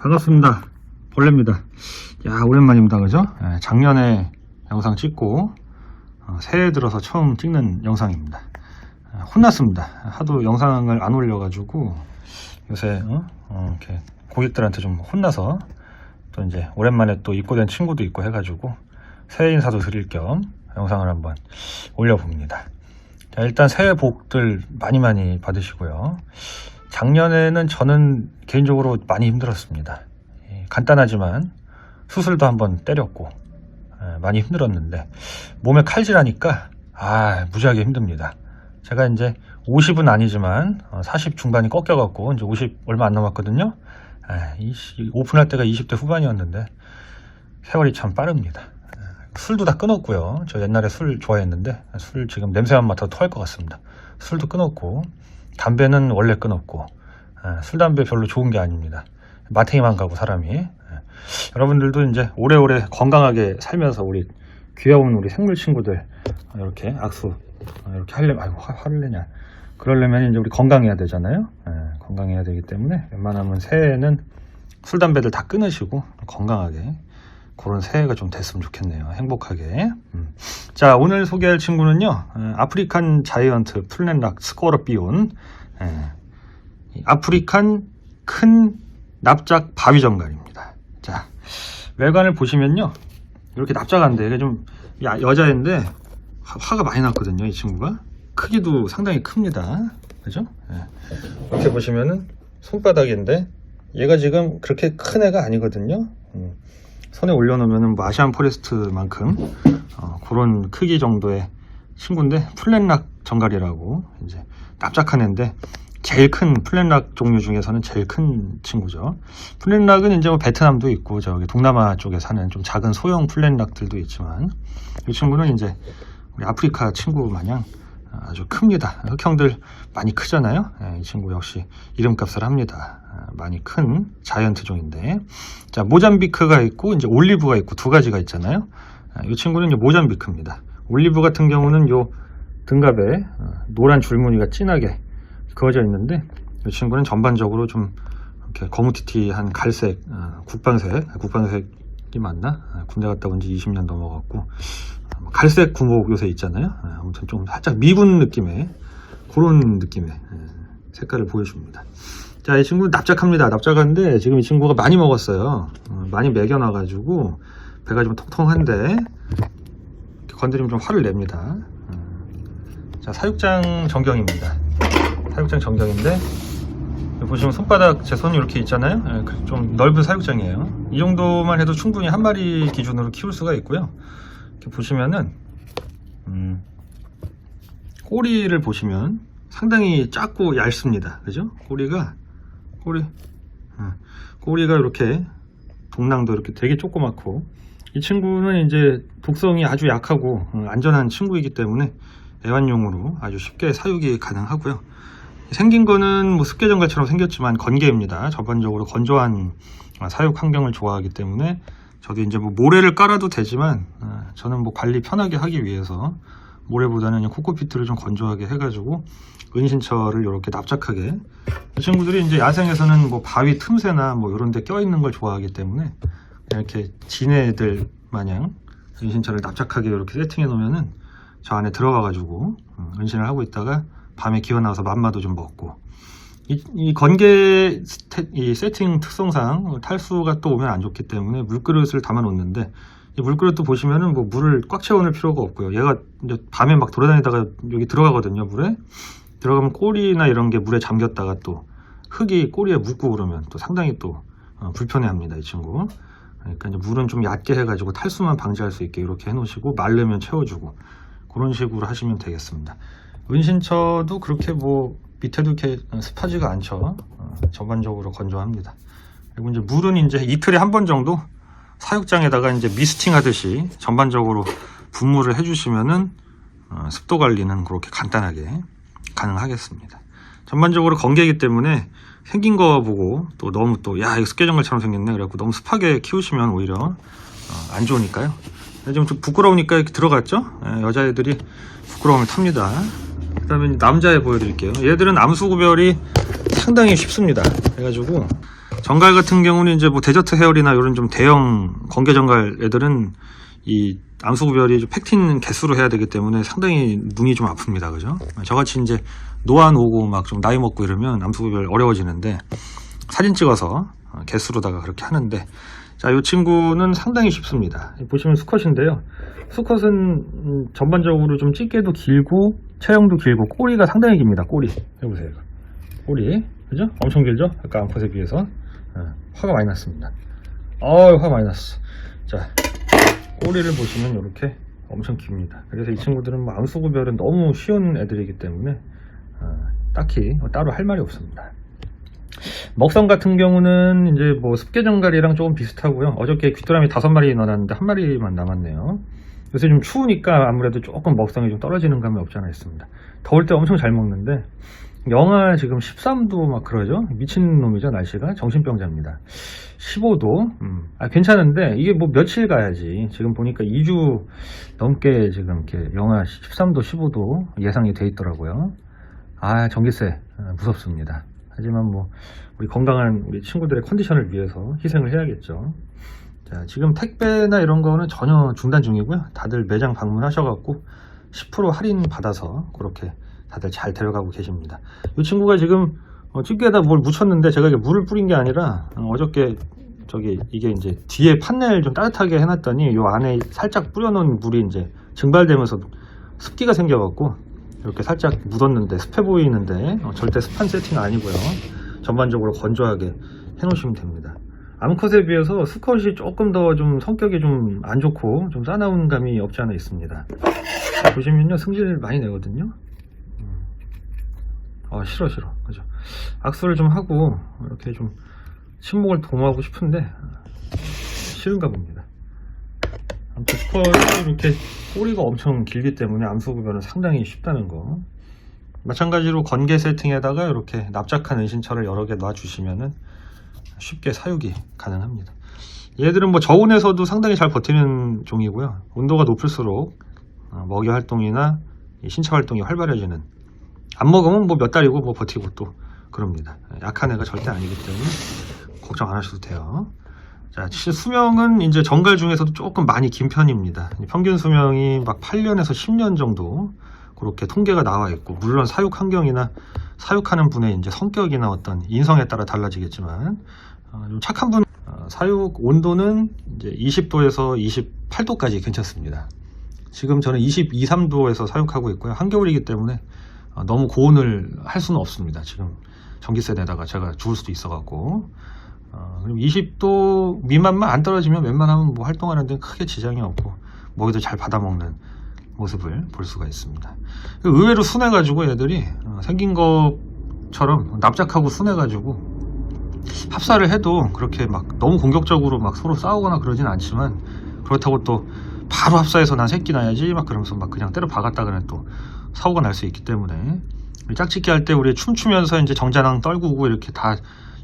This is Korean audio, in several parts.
반갑습니다. 벌레입니다. 야, 오랜만입니다. 그죠? 예, 작년에 영상 찍고, 어, 새해 들어서 처음 찍는 영상입니다. 아, 혼났습니다. 하도 영상을 안 올려 가지고, 요새, 어? 어, 이렇게 고객들한테 좀 혼나서, 또 이제 오랜만에 또 입고된 친구도 있고 해가지고, 새해 인사도 드릴 겸 영상을 한번 올려봅니다. 자, 일단 새해 복들 많이 많이 받으시고요. 작년에는 저는 개인적으로 많이 힘들었습니다. 예, 간단하지만 수술도 한번 때렸고 예, 많이 힘들었는데 몸에 칼질하니까 아 무지하게 힘듭니다. 제가 이제 50은 아니지만 어, 40 중반이 꺾여갖고 이제 50 얼마 안 남았거든요. 씨, 오픈할 때가 20대 후반이었는데 세월이 참 빠릅니다. 예, 술도 다 끊었고요. 저 옛날에 술 좋아했는데 술 지금 냄새만 맡아도 토할 것 같습니다. 술도 끊었고 담배는 원래 끊었고 예, 술 담배 별로 좋은 게 아닙니다. 마탱이만 가고 사람이 예. 여러분들도 이제 오래오래 건강하게 살면서 우리 귀여운 우리 생물 친구들 어, 이렇게 악수 어, 이렇게 하려면 아이고 화, 화를 내냐 그러려면 이제 우리 건강해야 되잖아요. 예, 건강해야 되기 때문에 웬만하면 새해에는 술 담배들 다 끊으시고 건강하게 그런 새해가 좀 됐으면 좋겠네요. 행복하게. 음. 자, 오늘 소개할 친구는요, 어, 아프리칸 자이언트 플랜락 스코러비온. 예, 이 아프리칸 큰 납작 바위정갈입니다. 자, 외관을 보시면요, 이렇게 납작한데, 이게 좀 야- 여자인데 화- 화가 많이 났거든요, 이 친구가. 크기도 상당히 큽니다. 그죠? 예. 이렇게 보시면은 손바닥인데, 얘가 지금 그렇게 큰 애가 아니거든요. 음. 손에 올려놓으면 뭐 아시안 포레스트만큼 어, 그런 크기 정도의 친구인데 플랫락 정갈이라고 이제 납작한 애인데 제일 큰 플랫락 종류 중에서는 제일 큰 친구죠. 플랫락은 이제 뭐 베트남도 있고 저기 동남아 쪽에 사는 좀 작은 소형 플랫락들도 있지만 이 친구는 이제 우리 아프리카 친구 마냥 아주 큽니다. 흑형들 많이 크잖아요. 예, 이 친구 역시 이름값을 합니다. 아, 많이 큰 자이언트 종인데 자, 모잠비크가 있고 이제 올리브가 있고 두 가지가 있잖아요. 아, 이 친구는 이제 모잠비크입니다. 올리브 같은 경우는 요 등갑에 어, 노란 줄무늬가 진하게 그어져 있는데 이 친구는 전반적으로 좀 이렇게 거무튀튀한 갈색, 어, 국방색, 아, 국방색이 맞나? 아, 군대 갔다 온 지 20년 넘어갔고 갈색 구목 요새 있잖아요. 아, 아무튼 좀 살짝 미군 느낌의 그런 느낌의 예, 색깔을 보여줍니다. 자, 이 친구 납작합니다. 납작한데 지금 이 친구가 많이 먹었어요. 어, 많이 먹여놔가지고 배가 좀 통통한데 건드리면 좀 화를 냅니다. 어. 자, 사육장 전경입니다. 사육장 전경인데 보시면 손바닥 제 손이 이렇게 있잖아요. 예, 그좀 넓은 사육장이에요. 이 정도만 해도 충분히 한 마리 기준으로 키울 수가 있고요. 이렇게 보시면은 음, 꼬리를 보시면 상당히 작고 얇습니다. 그죠? 꼬리가 꼬리 어, 꼬리가 이렇게 동낭도 이렇게 되게 조그맣고 이 친구는 이제 독성이 아주 약하고 어, 안전한 친구이기 때문에 애완용으로 아주 쉽게 사육이 가능하고요. 생긴 거는 뭐 습계정갈처럼 생겼지만 건개입니다. 전반적으로 건조한 어, 사육 환경을 좋아하기 때문에 저도 이제 뭐 모래를 깔아도 되지만 어, 저는 뭐 관리 편하게 하기 위해서 모래보다는 코코피트를 좀 건조하게 해가지고 은신처를 이렇게 납작하게. 이 친구들이 이제 야생에서는 뭐 바위 틈새나 뭐 이런 데 껴있는 걸 좋아하기 때문에 이렇게 지네들 마냥 은신처를 납작하게 이렇게 세팅해 놓으면은 저 안에 들어가 가지고 음, 은신을 하고 있다가 밤에 기어 나와서 맘마도 좀 먹고 이, 이 건개 스태- 이 세팅 특성상 탈수가 또 오면 안 좋기 때문에 물그릇을 담아 놓는데 이 물그릇도 보시면은 뭐 물을 꽉 채워놓을 필요가 없고요. 얘가 이제 밤에 막 돌아다니다가 여기 들어가거든요, 물에. 들어가면 꼬리나 이런 게 물에 잠겼다가 또 흙이 꼬리에 묻고 그러면 또 상당히 또 어, 불편해합니다, 이 친구. 그러니까 이제 물은 좀 얕게 해가지고 탈수만 방지할 수 있게 이렇게 해놓으시고 말르면 채워주고 그런 식으로 하시면 되겠습니다. 은신처도 그렇게 뭐 밑에도 이렇게 습하지가 않죠. 어, 전반적으로 건조합니다. 그리고 이제 물은 이제 이틀에 한 번 정도 사육장에다가 이제 미스팅 하듯이 전반적으로 분무를 해주시면은 어, 습도 관리는 그렇게 간단하게 가능하겠습니다. 전반적으로 건개이기 때문에 생긴 거 보고 또 너무 또 야 이거 습계정갈처럼 생겼네 그래갖고 너무 습하게 키우시면 오히려 어, 안 좋으니까요. 지금 좀 부끄러우니까 이렇게 들어갔죠? 예, 여자애들이 부끄러움을 탑니다. 그 다음에 남자애 보여드릴게요. 얘들은 암수 구별이 상당히 쉽습니다. 그래가지고 정갈 같은 경우는 이제 뭐 데저트 헤어리나 이런 좀 대형 건개 정갈 애들은 이 암수 구별이 좀 팩틴 개수로 해야 되기 때문에 상당히 눈이 좀 아픕니다. 그죠? 저같이 이제 노안 오고 막 좀 나이 먹고 이러면 암수 구별 어려워지는데 사진 찍어서 어, 개수로다가 그렇게 하는데 자, 이 친구는 상당히 쉽습니다. 보시면 수컷인데요. 수컷은 음, 전반적으로 좀 찌개도 길고 체형도 길고 꼬리가 상당히 깁니다. 꼬리 해보세요. 꼬리 그죠? 엄청 길죠? 아까 암컷에 비해서 어, 화가 많이 났습니다. 어우 화 많이 났어. 자 꼬리를 보시면 이렇게 엄청 깁니다. 그래서 이 친구들은 뭐 암수 구별은 너무 쉬운 애들이기 때문에 어, 딱히 뭐 따로 할 말이 없습니다. 먹성 같은 경우는 이제 뭐 습계정갈이랑 조금 비슷하고요. 어저께 귀뚜라미 다섯 마리 넣어놨는데 한 마리만 남았네요. 요새 좀 추우니까 아무래도 조금 먹성이 좀 떨어지는 감이 없지 않아 있습니다. 더울 때 엄청 잘 먹는데 영하 지금 13도 막 그러죠. 미친 놈이죠 날씨가 정신병자입니다. 15도 음. 아 괜찮은데 이게 뭐 며칠 가야지 지금 보니까 2주 넘게 지금 이렇게 영하 13도 15도 예상이 돼 있더라고요. 아 전기세 아, 무섭습니다. 하지만 뭐 우리 건강한 우리 친구들의 컨디션을 위해서 희생을 해야겠죠. 자, 지금 택배나 이런 거는 전혀 중단 중이고요. 다들 매장 방문하셔갖고 10% 할인 받아서 그렇게 다들 잘 데려가고 계십니다. 이 친구가 지금 어, 찌개에다 뭘 묻혔는데 제가 이게 물을 뿌린 게 아니라 어, 저께 저기 이게 이제 뒤에 판넬 좀 따뜻하게 해놨더니 요 안에 살짝 뿌려놓은 물이 이제 증발되면서 습기가 생겨갖고 이렇게 살짝 묻었는데 습해 보이는데 어, 절대 습한 세팅 아니고요. 전반적으로 건조하게 해 놓으시면 됩니다. 암컷에 비해서 수컷이 조금 더 좀 성격이 좀 안 좋고 좀 싸나운 감이 없지 않아 있습니다. 보시면요 승질 많이 내거든요. 음. 아 싫어 싫어 그죠. 악수를 좀 하고 이렇게 좀 침묵을 도모하고 싶은데 싫은가 봅니다. 수컷이 이렇게 꼬리가 엄청 길기 때문에 암수 구별은 상당히 쉽다는 거. 마찬가지로 건개 세팅에다가 이렇게 납작한 은신처를 여러 개 놔주시면은 쉽게 사육이 가능합니다. 얘들은 뭐 저온에서도 상당히 잘 버티는 종이고요. 온도가 높을수록 어, 먹이 활동이나 이 신체 활동이 활발해지는 안 먹으면 뭐 몇 달이고 뭐 버티고 또 그럽니다. 약한 애가 절대 아니기 때문에 걱정 안 하셔도 돼요. 자, 실 수명은 이제 정갈 중에서도 조금 많이 긴 편입니다. 평균 수명이 막 8년에서 10년 정도 그렇게 통계가 나와 있고 물론 사육 환경이나 사육하는 분의 이제 성격이나 어떤 인성에 따라 달라지겠지만 어, 좀 착한 분 어, 사육 온도는 이제 20도에서 28도까지 괜찮습니다. 지금 저는 22, 3도에서 사육하고 있고요. 한겨울이기 때문에 어, 너무 고온을 할 수는 없습니다. 지금 전기세에다가 제가 죽을 수도 있어 갖고 어, 그리고 20도 미만만 안 떨어지면 웬만하면 뭐 활동하는 데 크게 지장이 없고 먹이도 잘 받아먹는 모습을 볼 수가 있습니다. 의외로 순해가지고 얘들이 어, 생긴 것처럼 납작하고 순해가지고 합사를 해도 그렇게 막 너무 공격적으로 막 서로 싸우거나 그러진 않지만 그렇다고 또 바로 합사해서 난 새끼 나야지 막 그러면서 막 그냥 때려 박았다가는 또 사고가 날 수 있기 때문에 짝짓기 할 때 우리 춤추면서 이제 정자낭 떨구고 이렇게 다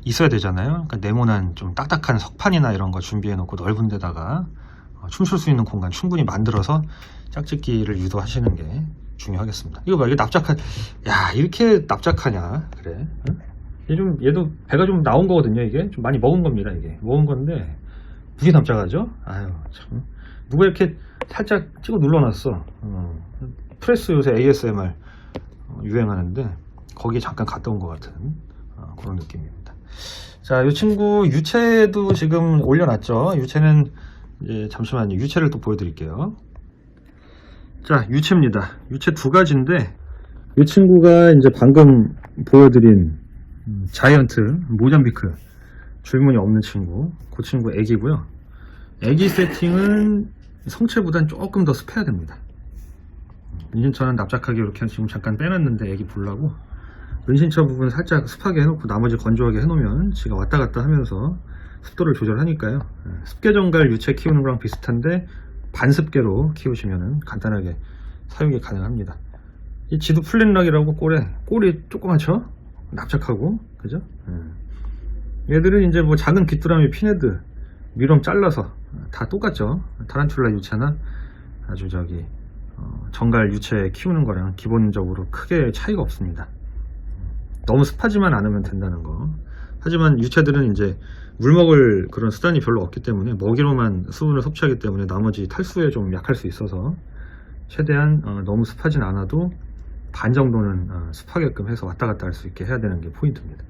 있어야 되잖아요. 그러니까 네모난 좀 딱딱한 석판이나 이런 거 준비해 놓고 넓은 데다가 어, 춤출 수 있는 공간 충분히 만들어서 짝짓기를 유도하시는 게 중요하겠습니다. 이거 봐, 이게 납작한, 야, 이렇게 납작하냐. 그래. 응? 얘 좀, 얘도 배가 좀 나온 거거든요, 이게. 좀 많이 먹은 겁니다, 이게. 먹은 건데, 무게 납작하죠? 아유, 참. 누가 이렇게 살짝 찍어 눌러놨어. 어. 프레스 요새 ASMR 어, 유행하는데, 거기에 잠깐 갔다 온 것 같은 어, 그런 느낌입니다. 자, 이 친구 유체도 지금 올려놨죠. 유체는 이제 잠시만요. 유체를 또 보여드릴게요. 자, 유체입니다. 유체 두 가지인데 이 친구가 이제 방금 보여드린 음, 자이언트 모잠비크 줄무늬 없는 친구. 그 친구 애기고요. 애기 세팅은 성체보단 조금 더 습해야 됩니다. 은신처는 납작하게 이렇게 지금 잠깐 빼놨는데 애기 보려고 은신처 부분 살짝 습하게 해놓고 나머지 건조하게 해놓으면 지가 왔다 갔다 하면서 습도를 조절하니까요. 예, 습계 정갈 유체 키우는 거랑 비슷한데 반습계로 키우시면 간단하게 사용이 가능합니다. 이 지도 플랫락이라고 꼬레 꼬리 조그맣죠? 납작하고 그죠? 예. 얘들은 이제 뭐 작은 귀뚜라미 피네드 미럼 잘라서 다 똑같죠. 타란툴라 유체나 아주 저기 어, 정갈 유체 키우는 거랑 기본적으로 크게 차이가 없습니다. 너무 습하지만 않으면 된다는 거. 하지만 유채들은 이제 물 먹을 그런 수단이 별로 없기 때문에 먹이로만 수분을 섭취하기 때문에 나머지 탈수에 좀 약할 수 있어서 최대한 어, 너무 습하진 않아도 반 정도는 어, 습하게끔 해서 왔다 갔다 할 수 있게 해야 되는 게 포인트입니다.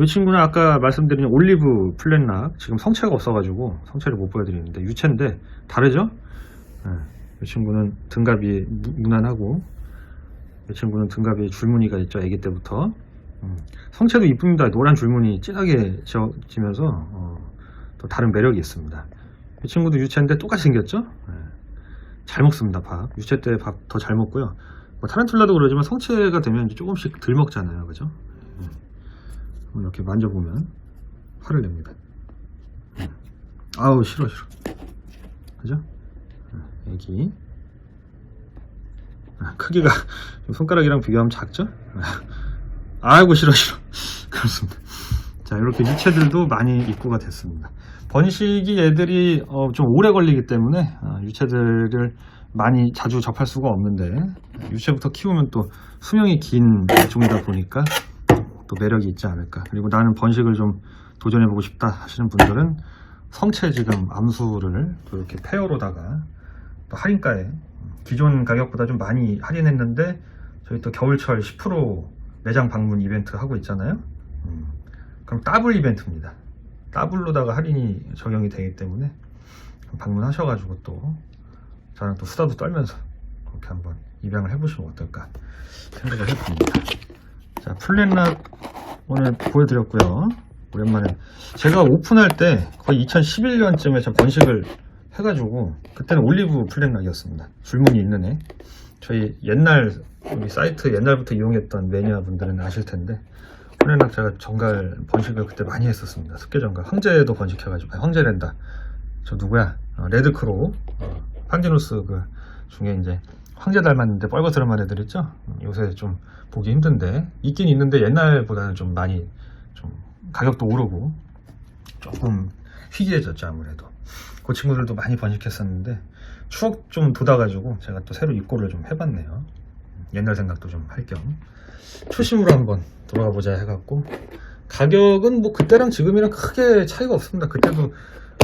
이 친구는 아까 말씀드린 올리브 플랫락 지금 성체가 없어가지고 성체를 못 보여드리는데 유체인데 다르죠? 예, 이 친구는 등갑이 무- 무난하고 이 친구는 등갑이 줄무늬가 있죠 아기 때부터 음, 성체도 이쁩니다 노란 줄무늬 진하게 지어지면서 어, 또 다른 매력이 있습니다 이 친구도 유체인데 똑같이 생겼죠? 예, 잘 먹습니다 밥 유체 때밥 더 잘 먹고요 뭐 타란툴라도 그러지만 성체가 되면 이제 조금씩 덜 먹잖아요 그죠? 한번 이렇게 만져보면 화를 냅니다. 음. 아우 싫어 싫어. 그죠? 음, 애기. 아, 크기가 좀 손가락이랑 비교하면 작죠? 아, 아이고 싫어 싫어. 그렇습니다. 자 이렇게 유체들도 많이 입고가 됐습니다. 번식이 애들이 어, 좀 오래 걸리기 때문에 아, 유체들을 많이 자주 접할 수가 없는데 유체부터 키우면 또 수명이 긴 종이다 보니까 또 매력이 있지 않을까. 그리고 나는 번식을 좀 도전해보고 싶다 하시는 분들은 성체 지금 암수를 또 이렇게 페어로다가 또 할인가에 기존 가격보다 좀 많이 할인했는데 저희 또 겨울철 10% 매장 방문 이벤트 하고 있잖아요. 음, 그럼 더블 이벤트입니다. 더블로다가 할인이 적용이 되기 때문에 방문하셔가지고 또 저랑 또 수다도 떨면서 그렇게 한번 입양을 해보시면 어떨까 생각을 해봅니다. 자, 플랫락 오늘 보여드렸고요. 오랜만에 제가 오픈할 때 거의 2011년쯤에 저 번식을 해가지고 그때는 올리브 플랫락이었습니다. 줄무늬 있는 애. 저희 옛날 우리 사이트 옛날부터 이용했던 매니아 분들은 아실 텐데 플랫락 제가 정갈 번식을 그때 많이 했었습니다. 습계 정갈 황제도 번식해가지고 황제랜다. 저 누구야? 어, 레드크로 어, 판디누스 그 중에 이제 황제 닮았는데 뻘거스름한 애들 있죠? 음, 요새 좀 보기 힘든데 있긴 있는데 옛날보다는 좀 많이 좀 가격도 오르고 조금 희귀해졌죠 아무래도 그 친구들도 많이 번식했었는데 추억 좀 돋아가지고 제가 또 새로 입고를 좀 해봤네요. 옛날 생각도 좀 할 겸. 초심으로 한번 돌아가 보자 해갖고. 가격은 뭐 그때랑 지금이랑 크게 차이가 없습니다. 그때도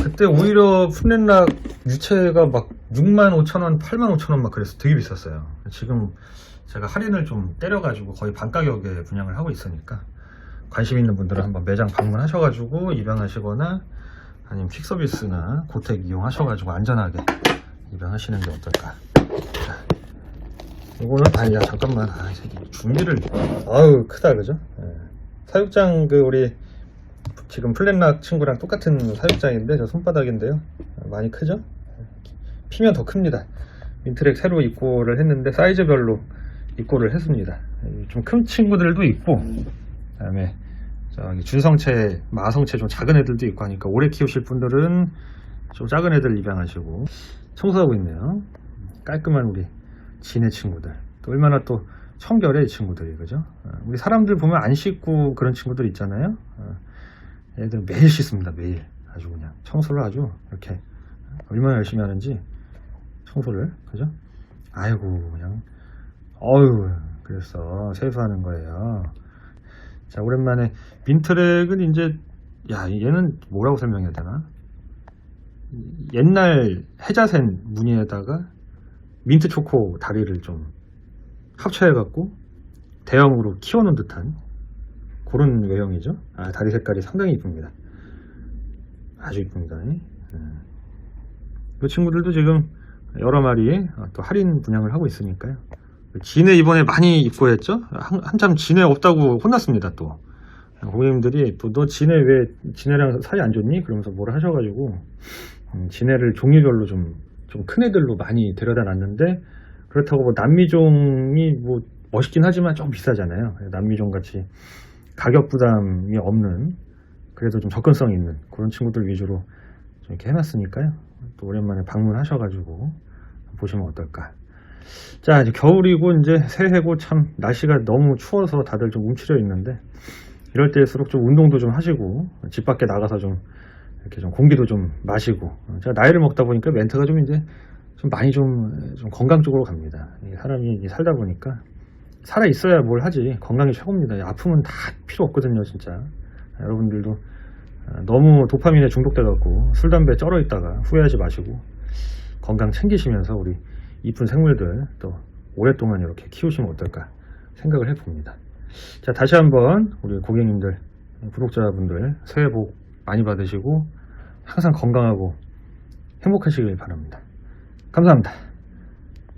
그때 오히려 풋넷락 유체가 막 6만 5천 원, 8만 5천 원 막 그래서 되게 비쌌어요. 지금 제가 할인을 좀 때려가지고 거의 반 가격에 분양을 하고 있으니까 관심 있는 분들은 한번 매장 방문하셔가지고 입양하시거나 아니면 퀵 서비스나 고택 이용하셔가지고 안전하게 입양하시는 게 어떨까. 자, 이거는 아니야 잠깐만 아 준비를 아유 크다 그죠? 예. 사육장 그 우리 지금 플랫락 친구랑 똑같은 사육장인데 저 손바닥인데요 많이 크죠? 피면 더 큽니다 민트랙 새로 입고를 했는데 사이즈별로 입고를 했습니다 좀 큰 친구들도 있고 그 다음에 준성체 마성체 좀 작은 애들도 있고 하니까 오래 키우실 분들은 좀 작은 애들 입양하시고 청소하고 있네요. 깔끔한 우리 진의 친구들. 또 얼마나 또 청결해 이 친구들이. 그죠? 어, 우리 사람들 보면 안 씻고 그런 친구들 있잖아요. 어, 얘들 매일 씻습니다 매일. 아주 그냥. 청소를 아주 이렇게 얼마나 열심히 하는지 청소를. 그죠? 아이고 그냥. 어유 그래서 세수하는 거예요. 자 오랜만에 민트랙은 이제 야 얘는 뭐라고 설명해야 되나 옛날 해자센 무늬에다가 민트 초코 다리를 좀 합쳐해 갖고 대형으로 키워놓은 듯한 그런 외형이죠. 아, 다리 색깔이 상당히 이쁩니다. 아주 이쁩니다. 음. 이 친구들도 지금 여러 마리 어, 또 할인 분양을 하고 있으니까요. 진해 이번에 많이 입고했죠. 한, 한참 진해 없다고 혼났습니다. 또 고객님들이 또 너 진해 왜 진해랑 사이 안 좋니? 그러면서 뭐라 하셔가지고 음, 진해를 종류별로 좀 좀 큰 애들로 많이 데려다 놨는데 그렇다고 뭐 남미종이 뭐 멋있긴 하지만 좀 비싸잖아요. 남미종 같이 가격 부담이 없는 그래도 좀 접근성 있는 그런 친구들 위주로 좀 이렇게 해놨으니까요. 또 오랜만에 방문하셔가지고 보시면 어떨까. 자 이제 겨울이고 이제 새해고 참 날씨가 너무 추워서 다들 좀 움츠려 있는데 이럴 때일수록 좀 운동도 좀 하시고 집 밖에 나가서 좀 이렇게 좀 공기도 좀 마시고 제가 나이를 먹다 보니까 멘트가 좀 이제 좀 많이 좀, 좀 건강 쪽으로 갑니다. 이 사람이 살다 보니까 살아 있어야 뭘 하지 건강이 최고입니다. 아픔은 다 필요 없거든요, 진짜. 여러분들도 어, 너무 도파민에 중독돼 갖고 술, 담배 쩔어 있다가 후회하지 마시고 건강 챙기시면서 우리 이쁜 생물들 또 오랫동안 이렇게 키우시면 어떨까 생각을 해봅니다. 자, 다시 한번 우리 고객님들, 구독자분들 새해 복 많이 받으시고 항상 건강하고 행복하시길 바랍니다. 감사합니다.